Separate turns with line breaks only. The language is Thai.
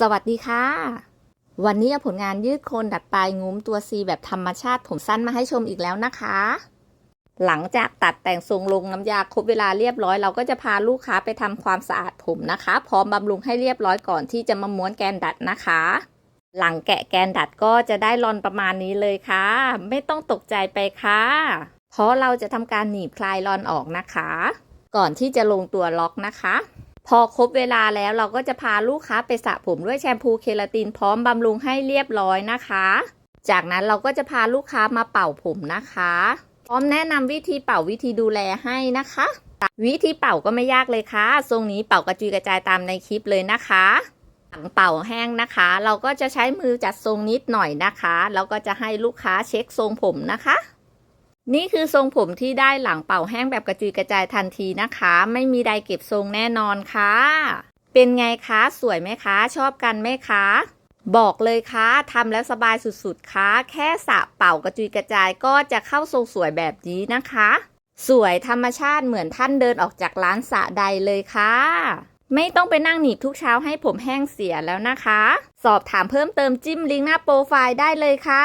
สวัสดีค่ะ วันนี้เอาผลงานยืดโคนดัดปลายงุ้มตัว C แบบธรรมชาติผมสั้นมาให้ชมอีกแล้วนะคะ หลังจากตัดแต่งทรงลงน้ำยาครบเวลาเรียบร้อย เราก็จะพาลูกค้าไปทำความสะอาดผมนะคะ พร้อมบำรุงให้เรียบร้อยก่อนที่จะมาม้วนแกนดัดนะคะ หลังแกะแกนดัดก็จะได้รอนประมาณนี้เลยค่ะ ไม่ต้องตกใจไปค่ะ เพราะเราจะทำการหนีบคลายรอนออกนะคะ ก่อนที่จะลงตัวล็อกนะคะ พอครบเวลาแล้วเราก็จะพาลูกค้าไปสระผมด้วยแชมพูเคลาตินพร้อมบำรุงให้เรียบร้อยนะคะ จากนั้นเราก็จะพาลูกค้ามาเป่าผมนะคะ พร้อมแนะนำวิธีเป่าวิธีดูแลให้นะคะ วิธีเป่าก็ไม่ยากเลยค่ะทรงนี้เป่ากระจุยกระจายตามในคลิปเลยนะคะหลังเป่าแห้งนะคะ เราก็จะใช้มือจัดทรงนิดหน่อยนะคะ แล้วก็จะให้ลูกค้าเช็คทรงผมนะคะ นี่คือทรงผมที่ได้หลังเป่าแห้งแบบกระจุยกระจายทันทีนะคะ ไม่มีใดเก็บทรงแน่นอนค่ะ เป็นไงคะสวยไหมคะ ชอบกันไหมคะ บอกเลยค่ะทำแล้วสบายสุดๆค่ะแค่สระเป่ากระจุยกระจายก็จะเข้าทรงสวยแบบนี้นะคะ สวยธรรมชาติเหมือนท่านเดินออกจากร้านสระใดเลยค่ะไม่ต้องไปนั่งหนีบทุกเช้าให้ผมแห้งเสียแล้วนะคะ สอบถามเพิ่มเติมจิ้มลิงก์หน้าโปรไฟล์ได้เลยค่ะ